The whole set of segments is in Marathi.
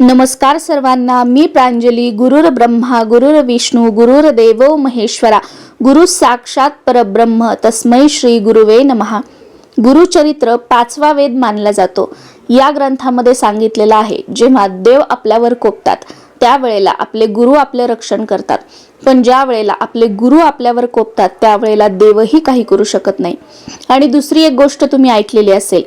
नमस्कार सर्वांना मी प्रांजली गुरुर ब्रह्मा गुरुर विष्णू गुरुर देवो महेश्वरा गुरु साक्षात परब्रह्म तस्मै श्री गुरुवे नमहा गुरुचरित्र पाचवा वेद मानला जातो. या ग्रंथामध्ये सांगितलेलं आहे जेव्हा देव आपल्यावर कोपतात त्यावेळेला आपले गुरु आपले रक्षण करतात. पण ज्या वेळेला आपले गुरु आपल्यावर कोपतात त्यावेळेला देवही काही करू शकत नाही. आणि दुसरी एक गोष्ट तुम्ही ऐकलेली असेल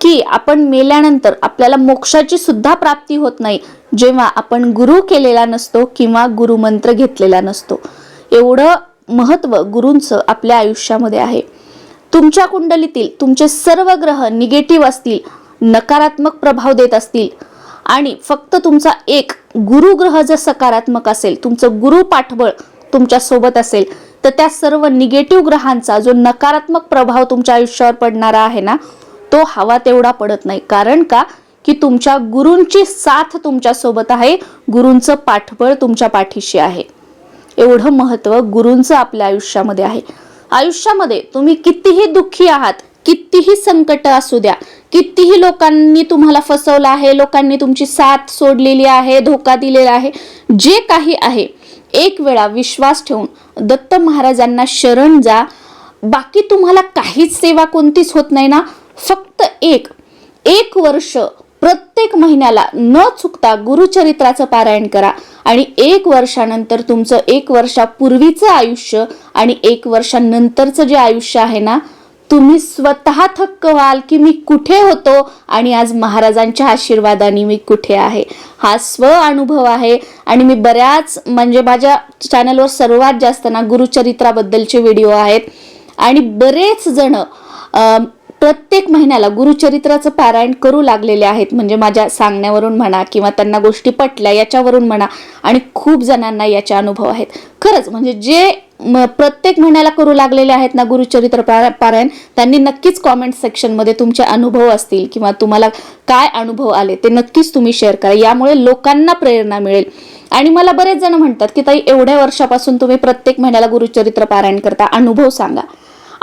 की आपण मेल्यानंतर आपल्याला मोक्षाची सुद्धा प्राप्ती होत नाही. जेव्हा आपण गुरु केलेला नसतो किंवा गुरुमंत्र घेतलेला नसतो. एवढं महत्त्व गुरूंचं आपल्या आयुष्यामध्ये आहे. तुमच्या कुंडलीतील तुमचे सर्व ग्रह निगेटिव्ह असतील नकारात्मक प्रभाव देत असतील आणि फक्त तुमचा एक गुरुग्रह जर सकारात्मक असेल तुमचं गुरु पाठबळ तुमच्यासोबत असेल तर त्या सर्व निगेटिव्ह ग्रहांचा जो नकारात्मक प्रभाव तुमच्या आयुष्यावर पडणारा आहे ना तो हवा तेवढा पडत नाही. कारण का? की तुमच्या गुरूंची साथ तुमच्यासोबत आहे. गुरूंचं पाठबळ तुमच्या पाठीशी आहे. एवढं महत्त्व गुरूंचं आपल्या आयुष्यामध्ये आहे. आयुष्यामध्ये तुम्ही कितीही दुःखी आहात कितीही संकट असू द्या कितीही लोकांनी तुम्हाला फसवलं आहे लोकांनी तुमची साथ सोडलेली आहे धोका दिलेला आहे जे काही आहे एक वेळा विश्वास ठेवून दत्त महाराजांना शरण जा. बाकी तुम्हाला काहीच सेवा कोणतीच होत नाही ना? फक्त एक. एक वर्ष प्रत्येक महिन्याला न चुकता गुरुचरित्राचं पारायण करा आणि एक वर्षानंतर तुमचं एक वर्षापूर्वीचं आयुष्य आणि एक वर्षानंतरचं जे आयुष्य आहे ना तुम्ही स्वतः थक्क व्हाल की मी कुठे होतो आणि आज महाराजांच्या आशीर्वादाने मी कुठे आहे. हा स्व अनुभव आहे आणि मी बऱ्याच म्हणजे माझ्या चॅनलवर सर्वात जास्त ना गुरुचरित्राबद्दलचे व्हिडिओ आहेत. आणि बरेच जण प्रत्येक महिन्याला गुरुचरित्राचं पारायण करू लागलेले आहेत. म्हणजे माझ्या सांगण्यावरून म्हणा किंवा त्यांना गोष्टी पटल्या याच्यावरून म्हणा आणि खूप जणांना याचे अनुभव आहेत. खरंच म्हणजे जे प्रत्येक महिन्याला करू लागलेले आहेत ना गुरुचरित्र पारायण त्यांनी नक्कीच कॉमेंट सेक्शनमध्ये तुमचे अनुभव असतील किंवा तुम्हाला काय अनुभव आले ते नक्कीच तुम्ही शेअर करा. यामुळे लोकांना प्रेरणा मिळेल. आणि मला बरेच जण म्हणतात की ताई एवढ्या वर्षापासून तुम्ही प्रत्येक महिन्याला गुरुचरित्र पारायण करता अनुभव सांगा.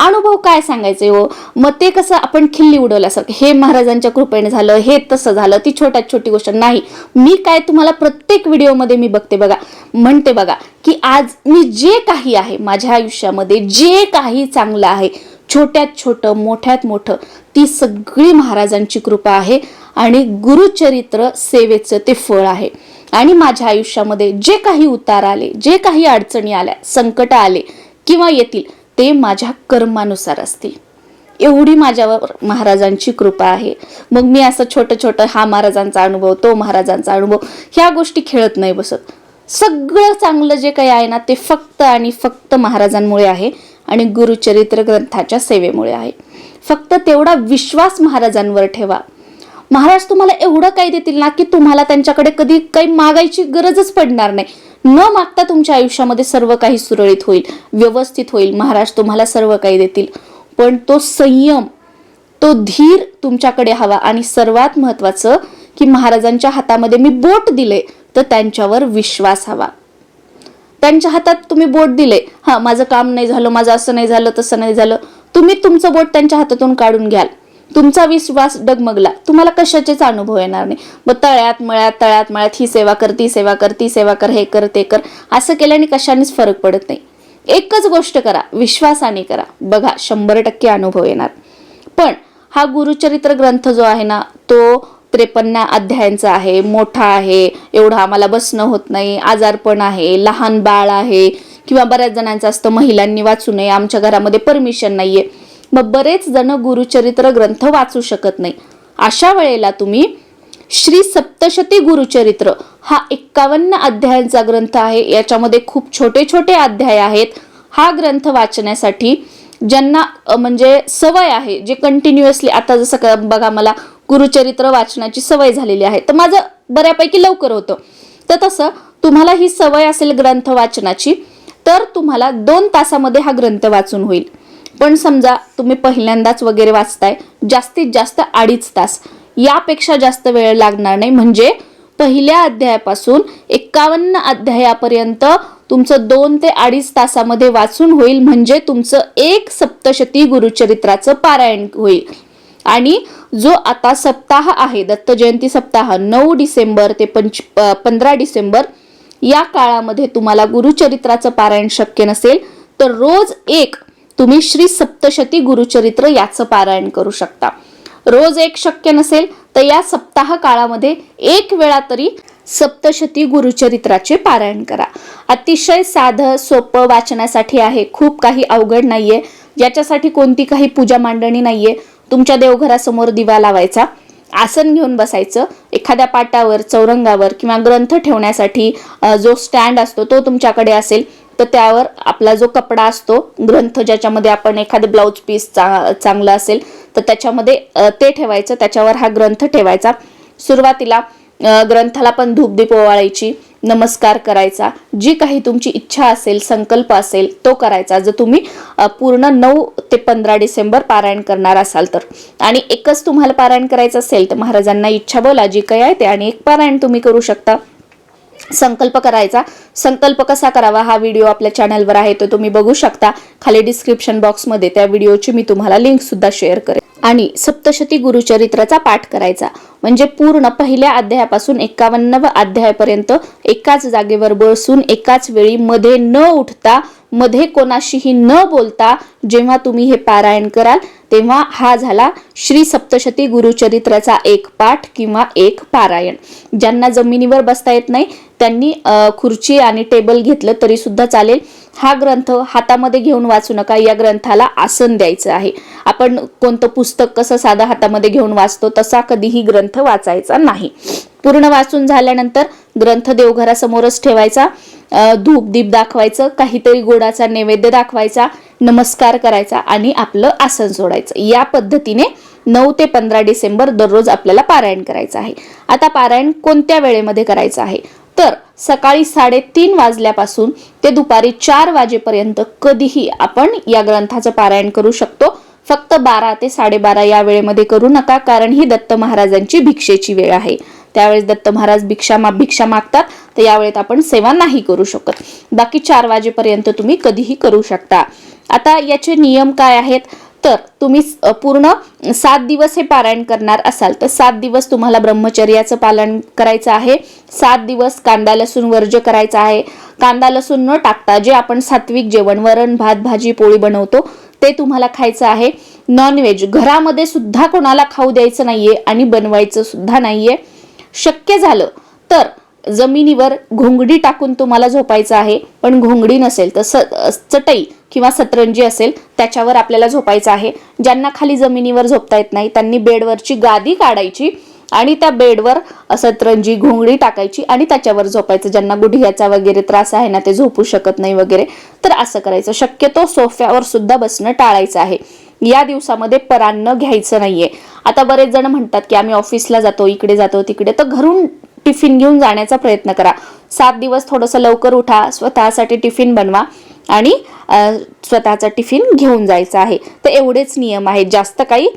अनुभव काय सांगायचे हो? मग ते कसं आपण खिल्ली उडवल्यासारखं हे महाराजांच्या कृपेने झालं हे तसं झालं ती छोट्यात छोटी गोष्ट नाही. मी काय तुम्हाला प्रत्येक व्हिडिओमध्ये मी बघते बघा म्हणते बघा की आज मी जे काही आहे माझ्या आयुष्यामध्ये जे काही चांगलं आहे छोट्यात छोटं मोठ्यात मोठं ती सगळी महाराजांची कृपा आहे आणि गुरुचरित्र सेवेचं ते फळ आहे. आणि माझ्या आयुष्यामध्ये जे काही उतार आले जे काही अडचणी आल्या संकट आले किंवा येतील ते माझ्या कर्मानुसार असतील. एवढी माझ्यावर महाराजांची कृपा आहे. मग मी असं छोटं छोटं हा महाराजांचा अनुभव तो महाराजांचा अनुभव ह्या गोष्टी खेळत नाही बसत. सगळं चांगलं जे काही आहे ना ते फक्त आणि फक्त महाराजांमुळे आहे आणि गुरुचरित्र ग्रंथाच्या सेवेमुळे आहे. फक्त तेवढा विश्वास महाराजांवर ठेवा. महाराज तुम्हाला एवढं काही देतील ना की तुम्हाला त्यांच्याकडे कधी काही मागायची गरजच पडणार नाही. न मागता तुमच्या आयुष्यामध्ये सर्व काही सुरळीत होईल व्यवस्थित होईल. महाराज तुम्हाला सर्व काही देतील. पण तो संयम तो धीर तुमच्याकडे हवा. आणि सर्वात महत्वाचं की महाराजांच्या हातामध्ये मी बोट दिले तर त्यांच्यावर विश्वास हवा. त्यांच्या हातात तुम्ही बोट दिले. हा माझं काम नाही झालं माझं असं नाही झालं तसं नाही झालं. तुम्ही तुमचं बोट त्यांच्या हातातून काढून घ्याल. तुमचा विश्वास डगमगला. तुम्हाला कशाचेच अनुभव येणार नाही. मग तळ्यात मळ्यात तळ्यात मळ्यात ही सेवा कर ती सेवा कर ती सेवा कर हे कर ते कर. असं केल्याने कशानेच फरक पडत नाही. एकच गोष्ट करा विश्वासाने करा. बघा शंभर टक्के अनुभव येणार. पण हा गुरुचरित्र ग्रंथ जो आहे ना तो त्रेपन्न अध्यायांचा आहे. मोठा आहे. एवढा आम्हाला बसणं होत नाही. आजारपण आहे. लहान बाळ आहे. किंवा बऱ्याच जणांचं असतं महिलांनी वाचू नये. आमच्या घरामध्ये परमिशन नाहीये. मग बरेच जण गुरुचरित्र ग्रंथ वाचू शकत नाही. अशा वेळेला तुम्ही श्री सप्तशती गुरुचरित्र हा एक्कावन्न अध्यायांचा ग्रंथ आहे. याच्यामध्ये खूप छोटे छोटे अध्याय आहेत. हा ग्रंथ वाचण्यासाठी ज्यांना म्हणजे सवय आहे जे कंटिन्युअसली आता जसं का बघा मला गुरुचरित्र वाचनाची सवय झालेली आहे. तर माझं बऱ्यापैकी लवकर होतं. तर तसं तुम्हाला ही सवय असेल ग्रंथ वाचनाची तर तुम्हाला दोन तासामध्ये हा ग्रंथ वाचून होईल. पण समजा तुम्ही पहिल्यांदाच वगैरे वाचताय जास्तीत जास्त अडीच तास. यापेक्षा जास्त वेळ लागणार नाही. म्हणजे पहिल्या अध्यायापासून एक्कावन्न अध्यायापर्यंत तुमचं दोन ते अडीच तासामध्ये वाचून होईल. म्हणजे तुमचं एक सप्तशती गुरुचरित्राचं पारायण होईल. आणि जो आता सप्ताह आहे दत्त जयंती सप्ताह नऊ डिसेंबर ते पंच पंधरा डिसेंबर या काळामध्ये तुम्हाला गुरुचरित्राचं पारायण शक्य नसेल तर रोज एक तुम्ही श्री सप्तशती गुरुचरित्र याचं पारायण करू शकता. रोज एक शक्य नसेल तर या सप्ताह काळामध्ये एक वेळा तरी सप्तशती गुरुचरित्राचे पारायण करा. अतिशय साधं सोपं वाचण्यासाठी आहे. खूप काही अवघड नाहीये. याच्यासाठी कोणती काही पूजा मांडणी नाहीये. तुमच्या देवघरासमोर दिवा लावायचा आसन घेऊन बसायचं एखाद्या पाटावर चौरंगावर किंवा ग्रंथ ठेवण्यासाठी जो स्टँड असतो तो तुमच्याकडे असेल. तर त्यावर आपला जो कपडा असतो ग्रंथ ज्याच्यामध्ये आपण एखादे ब्लाऊज पीस चा असेल तर त्याच्यामध्ये ते ठेवायचं. त्याच्यावर हा ग्रंथ ठेवायचा. सुरुवातीला ग्रंथाला पण धूपदीप ओवाळायची नमस्कार करायचा. जी काही तुमची इच्छा असेल संकल्प असेल तो करायचा. जर तुम्ही पूर्ण नऊ ते पंधरा डिसेंबर पारायण करणार असाल तर. आणि एकच तुम्हाला पारायण करायचं असेल तर महाराजांना इच्छा बोला. जी काही आहे ते आणि एक पारायण तुम्ही करू शकता. संकल्प करायचा. संकल्प कसा करावा हा व्हिडिओ आपल्या चॅनलवर आहे तो तुम्ही बघू शकता. खाली डिस्क्रिप्शन बॉक्समध्ये त्या व्हिडिओची मी तुम्हाला लिंक सुद्धा शेअर करेन. आणि सप्तशती गुरुचरित्राचा पाठ करायचा. म्हणजे पूर्ण पहिल्या अध्यायापासून एकावन्नव अध्यायापर्यंत एकाच जागेवर बसून एकाच वेळी मध्ये न उठता मध्ये कोणाशीही न बोलता जेव्हा तुम्ही हे पारायण कराल तेव्हा हा झाला श्री सप्तशती गुरुचरित्राचा एक पाठ किंवा एक पारायण. ज्यांना जमिनीवर बसता येत नाही त्यांनी खुर्ची आणि टेबल घेतलं तरी सुद्धा चालेल. हा ग्रंथ हातामध्ये घेऊन वाचू नका या ग्रंथाला आसन द्यायचं आहे. आपण कोणतं पुस्तक कसं साधं हातामध्ये घेऊन वाचतो तसा कधीही ग्रंथ वाचायचा नाही. पूर्ण वाचून झाल्यानंतर ग्रंथ देवघरासमोरच ठेवायचा धूप दीप दाखवायचं काहीतरी गोडाचा नैवेद्य दाखवायचा नमस्कार करायचा आणि आपलं आसन सोडायचं. या पद्धतीने नऊ ते पंधरा डिसेंबर दररोज आपल्याला पारायण करायचं आहे. आता पारायण कोणत्या वेळेमध्ये करायचं आहे? तर सकाळी साडेतीन वाजल्यापासून ते दुपारी चार वाजेपर्यंत कधीही आपण या ग्रंथाचं पारायण करू शकतो. फक्त बारा ते साडेबारा या वेळेमध्ये करू नका कारण ही दत्त महाराजांची भिक्षेची वेळ आहे. त्यावेळेस दत्त महाराज भिक्षा मा भिक्षा मागतात तर यावेळेत आपण सेवा नाही करू शकत. बाकी चार वाजेपर्यंत तुम्ही कधीही करू शकता. आता याचे नियम काय आहेत? तर तुम्ही पूर्ण सात दिवस हे पारायण करणार असाल तर सात दिवस तुम्हाला ब्रह्मचर्याचं पालन करायचं आहे. सात दिवस कांदा लसूण वर्ज्य करायचा आहे. कांदा लसूण न टाकता जे आपण सात्विक जेवण वरण भात भाजी पोळी बनवतो ते तुम्हाला खायचं आहे. नॉनव्हेज घरामध्ये सुद्धा कोणाला खाऊ द्यायचं नाहीये आणि बनवायचं सुद्धा नाहीये. शक्य झालं तर जमिनीवर घोंगडी टाकून तुम्हाला झोपायचं आहे. पण घोंगडी नसेल तर स चटई किंवा सतरंजी असेल त्याच्यावर आपल्याला झोपायचं आहे. ज्यांना खाली जमिनीवर झोपता येत नाही त्यांनी बेडवरची गादी काढायची. आणि त्या बेडवर सतरंजी घोंगडी टाकायची आणि त्याच्यावर झोपायचं. ज्यांना गुढियाचा वगैरे त्रास आहे ना ते झोपू शकत नाही वगैरे. तर असं करायचं. शक्यतो सोफ्यावर सुद्धा बसणं टाळायचं आहे. या दिवसामध्ये परान्न घ्यायचं नाहीये. आता बरेच जण म्हणतात की आम्ही ऑफिसला जातो इकडे जातो तिकडे. तर घरून टिफिन घेऊन जाण्याचा प्रयत्न करा. सात दिवस थोडंसं लवकर उठा स्वतःसाठी टिफिन बनवा. आणि स्वतःचा टिफिन घेऊन जायचा आहे. तर एवढेच नियम आहेत. जास्त काही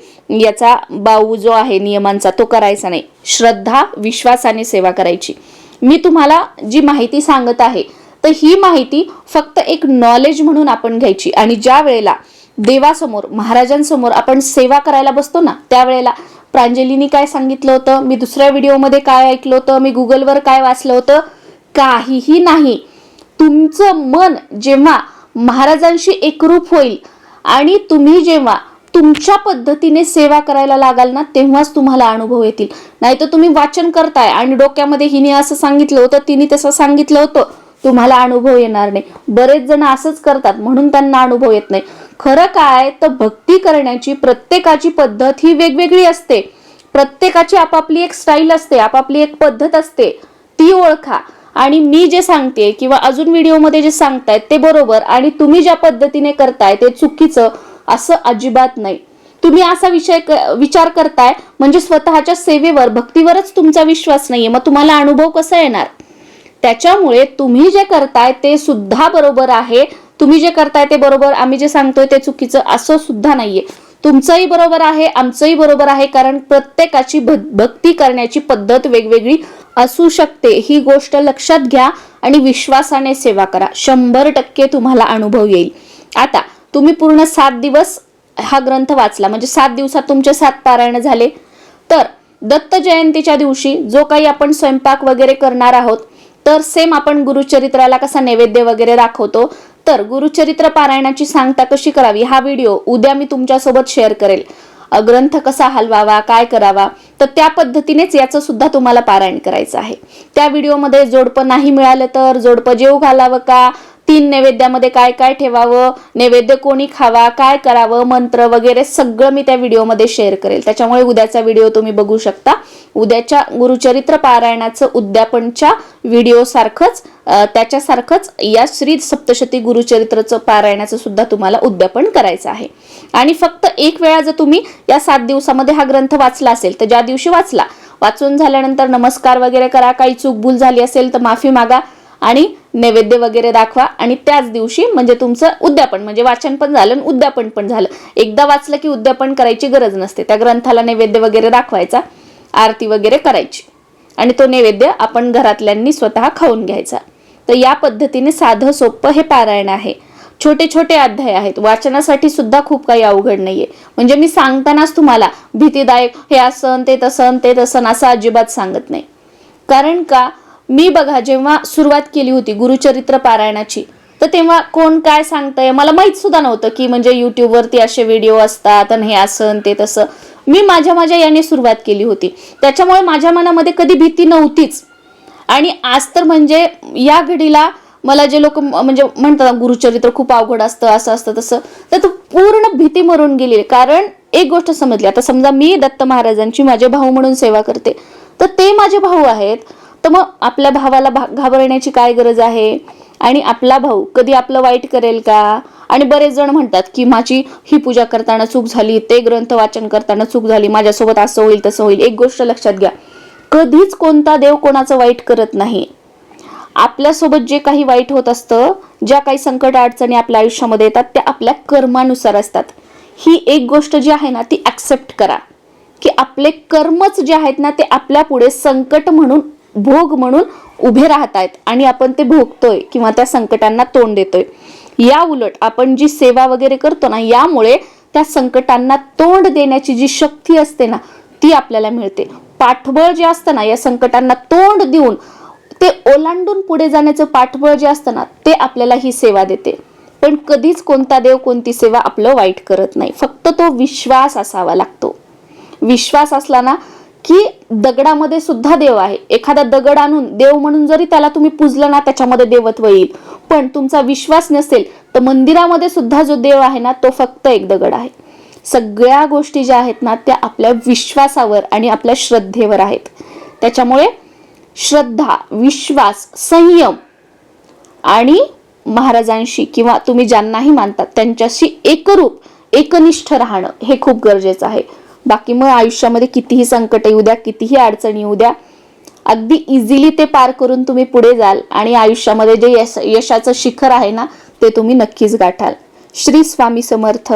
याचा बाऊ जो आहे नियमांचा तो करायचा नाही. श्रद्धा विश्वासाने सेवा करायची. मी तुम्हाला जी माहिती सांगत आहे तर ही माहिती फक्त एक नॉलेज म्हणून आपण घ्यायची. आणि ज्या वेळेला देवासमोर महाराजांसमोर आपण सेवा करायला बसतो ना त्यावेळेला प्रांजलीनी काय सांगितलं होतं? मी दुसऱ्या व्हिडिओमध्ये काय ऐकलं होतं? मी गुगलवर काय वाचलं होतं? काहीही नाही. तुमचं मन जेव्हा महाराजांशी एकरूप होईल आणि तुम्ही जेव्हा तुमच्या पद्धतीने सेवा करायला लागाल ना तेव्हाच तुम्हाला अनुभव येतील. नाही तर तुम्ही वाचन करताय आणि डोक्यामध्ये हिने असं सांगितलं होतं तिने तसं सांगितलं होतं. तुम्हाला अनुभव येणार नाही. बरेच जण असंच करतात म्हणून त्यांना अनुभव येत नाही. खरं काय तर भक्ती करण्याची प्रत्येकाची पद्धत ही वेगवेगळी असते. प्रत्येकाची आपापली एक स्टाईल असते आपापली एक पद्धत असते. ती ओळखा. आणि मी जे सांगते किंवा अजून व्हिडिओमध्ये जे सांगतायत ते बरोबर आणि तुम्ही ज्या पद्धतीने करताय ते चुकीचं असं अजिबात नाही. तुम्ही असा विषय विचार करताय म्हणजे स्वतःच्या सेवेवर भक्तीवरच तुमचा विश्वास नाहीये. मग तुम्हाला अनुभव कसा येणार? त्याच्यामुळे तुम्ही जे करताय ते सुद्धा बरोबर आहे. तुम्ही जे करताय ते बरोबर आम्ही जे सांगतोय ते चुकीचं असं सुद्धा नाहीये. तुमचंही बरोबर आहे आमचंही बरोबर आहे कारण प्रत्येकाची भक्ती करण्याची पद्धत वेगवेगळी असू शकते. ही गोष्ट लक्षात घ्या आणि विश्वासाने सेवा करा. शंभर टक्के तुम्हाला अनुभव येईल. आता तुम्ही पूर्ण सात दिवस हा ग्रंथ वाचला. म्हणजे सात दिवसात तुमचे सात पारायण झाले. तर दत्त जयंतीच्या दिवशी जो काही आपण स्वयंपाक वगैरे करणार आहोत तर सेम आपण गुरुचरित्राला कसा नैवेद्य वगैरे दाखवतो तर गुरुचरित्र पारायणाची सांगता कशी करावी हा व्हिडिओ उद्या मी तुमच्यासोबत शेअर करेल. ग्रंथ कसा हलवावा काय करावा तर त्या पद्धतीनेच याचं सुद्धा तुम्हाला पारायण करायचं आहे. त्या व्हिडिओमध्ये जोडपं नाही मिळालं तर जोडपं जेव घालावं का? तीन नैवेद्यामध्ये काय काय ठेवावं नैवेद्य कोणी खावा काय करावं मंत्र वगैरे सगळं मी त्या व्हिडिओमध्ये शेअर करेल. त्याच्यामुळे उद्याचा व्हिडिओ तुम्ही बघू शकता. उद्याच्या गुरुचरित्र पारायणाचं उद्यापनच्या व्हिडिओसारखंच त्याच्यासारखंच या श्री सप्तशती गुरुचरित्रचं पारायणाचं सुद्धा तुम्हाला उद्यापन करायचं आहे. आणि फक्त एक वेळा जर तुम्ही या सात दिवसामध्ये हा ग्रंथ वाचला असेल तर ज्या दिवशी वाचला वाचून झाल्यानंतर नमस्कार वगैरे करा काही चूक भूल झाली असेल तर माफी मागा. आणि नैवेद्य वगैरे दाखवा. आणि त्याच दिवशी म्हणजे तुमचं उद्यापन म्हणजे वाचन पण झालं आणि उद्यापन पण झालं. एकदा वाचलं की उद्यापन करायची गरज नसते. त्या ग्रंथाला नैवेद्य वगैरे दाखवायचा आरती वगैरे करायची. आणि तो नैवेद्य आपण घरातल्यांनी स्वतः खाऊन घ्यायचा. तर या पद्धतीने साधं सोपं हे पारायण आहे. छोटे छोटे अध्याय आहेत. वाचनासाठी सुद्धा खूप काही अवघड नाहीये. म्हणजे मी सांगतानाच तुम्हाला भीतीदायक हे असं ते तसं ते तसं असं अजिबात सांगत नाही. कारण का? मी बघा जेव्हा सुरुवात केली होती गुरुचरित्र पारायणाची तर तेव्हा कोण काय सांगतंय? मला माहीत सुद्धा नव्हतं की म्हणजे युट्यूबवरती असे व्हिडिओ असतात आणि हे असं ते तसं. मी माझ्या माझ्या याने सुरुवात केली होती. त्याच्यामुळे माझ्या मनामध्ये कधी भीती नव्हतीच. आणि आज तर म्हणजे या घडीला मला जे लोक म्हणजे म्हणतात गुरुचरित्र खूप अवघड असतं असं असतं तसं तर तो पूर्ण भीती मरून गेली. कारण एक गोष्ट समजली. आता समजा मी दत्त महाराजांची माझे भाऊ म्हणून सेवा करते. तर ते माझे भाऊ आहेत. तर मग आपल्या भावाला भा- घाबरण्याची काय गरज आहे? आणि आपला भाऊ कधी आपलं वाईट करेल का? आणि बरेच जण म्हणतात की माझी ही पूजा करताना चूक झाली ते ग्रंथ वाचन करताना चूक झाली माझ्यासोबत असं होईल तसं होईल. एक गोष्ट लक्षात घ्या. कधीच कोणता देव कोणाचं वाईट करत नाही. आपल्यासोबत जे काही वाईट होत असतं ज्या काही संकट अडचणी आपल्या आयुष्यामध्ये येतात त्या आपल्या कर्मानुसार असतात. ही एक गोष्ट जी आहे ना ती ऍक्सेप्ट करा. की आपले कर्मच जे आहेत ना ते आपल्या पुढे संकट म्हणून भोग म्हणून उभे राहत आहेत आणि आपण ते भोगतोय किंवा त्या संकटांना तोंड देतोय. या उलट आपण जी सेवा वगैरे करतो ना यामुळे त्या संकटांना तोंड देण्याची जी शक्ती असते ना ती आपल्याला मिळते. पाठबळ जे असतं ना या संकटांना तोंड देऊन ते ओलांडून पुढे जाण्याचं पाठबळ जे असतं ना ते आपल्याला ही सेवा देते. पण कधीच कोणता देव कोणती सेवा आपलं वाईट करत नाही. फक्त तो विश्वास असावा लागतो. विश्वास असला ना की दगडामध्ये सुद्धा देव आहे. एखादा दगड आणून देव म्हणून जरी त्याला तुम्ही पुजलं ना त्याच्यामध्ये देवत्व येईल. पण तुमचा विश्वास नसेल तर मंदिरामध्ये सुद्धा जो देव आहे ना तो फक्त एक दगड आहे. सगळ्या गोष्टी ज्या आहेत ना त्या आपल्या विश्वासावर आणि आपल्या श्रद्धेवर आहेत. त्याच्यामुळे श्रद्धा विश्वास संयम आणि महाराजांशी किंवा तुम्ही ज्यांनाही मानतात त्यांच्याशी एकरूप एकनिष्ठ राहणं हे खूप गरजेचं आहे. बाकी मग आयुष्यामध्ये कितीही संकट येऊ द्या कितीही अडचणी येऊ द्या अगदी इझिली ते पार करून तुम्ही पुढे जाल आणि आयुष्यामध्ये जे यश यशाचं शिखर आहे ना ते तुम्ही नक्कीच गाठाल. श्री स्वामी समर्थ.